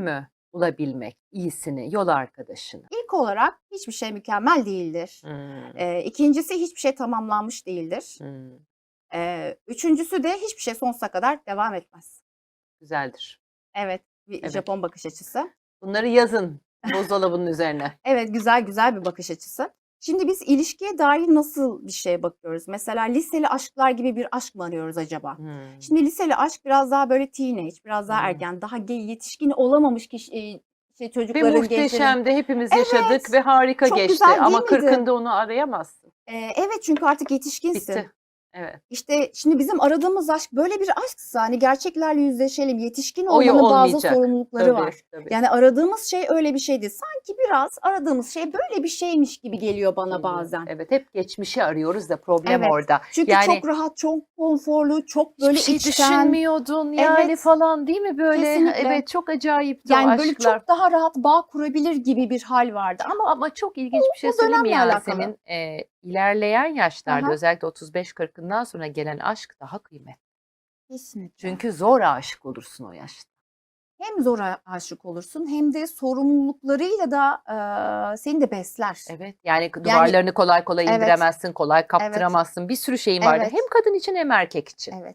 mü bulabilmek iyisini, yol arkadaşını? İlk olarak hiçbir şey mükemmel değildir. Hımm. Eee, 2'ncisi hiçbir şey tamamlanmış değildir. Hımm. Eee, 3'üncüsü de hiçbir şey sonsuza kadar devam etmez. Güzeldir. Evet, bir Evet. Japon bakış açısı. Bunları yazın buzdolabının üzerine. Evet, güzel güzel bir bakış açısı. Şimdi biz ilişkiye dair nasıl bir şeye bakıyoruz? Mesela liseli aşklar gibi bir aşk mı arıyoruz acaba? Hımm. Şimdi liseli aşk biraz daha böyle teenage, biraz daha Hımm. ergen, daha ge yetişkin olamamış kişi eee, şey Ve çocukların, gençlerin hepimiz Evet, yaşadık ve harika çok geçti güzel ama? 40'ında onu arayamazsın. Eee, evet, çünkü artık yetişkinsin. Bitti. Evet. İşte şimdi bizim aradığımız aşk böyle bir aşksa hani gerçeklerle yüzleşelim. Yetişkin olmanın bazı olmayacak. sorumlulukları Tabii, var. tabii. Yani aradığımız şey öyle bir şeydi. Sanki biraz aradığımız şey böyle bir şeymiş gibi geliyor bana bazen. Evet, hep geçmişi arıyoruz da problem Evet. orada. Çünkü Yani çok rahat, çok konforlu, çok böyle hiçbir şey içten. düşünmüyordun yani Evet. falan değil mi böyle? Kesinlikle. Evet, çok acayipti o Yani böyle aşklar. çok daha rahat bağ kurabilir gibi bir hal vardı ama Ama çok ilginç bir şey söyleyeyim mi dönemle alakalı. Yasemin? Eee, ilerleyen yaşlarda Aha. özellikle 35-40'ından sonra gelen aşk daha kıymetli. Kesinlikle. Çünkü zor aşık olursun o yaşta. Hem zor a- aşık olursun hem de sorumluluklarıyla da eee, seni de besler. Evet. Yani duvarlarını kolay kolay Evet. indiremezsin, kolay kaptıramazsın. Bir sürü şeyin vardır. Evet. Hem kadın için hem erkek için. Evet.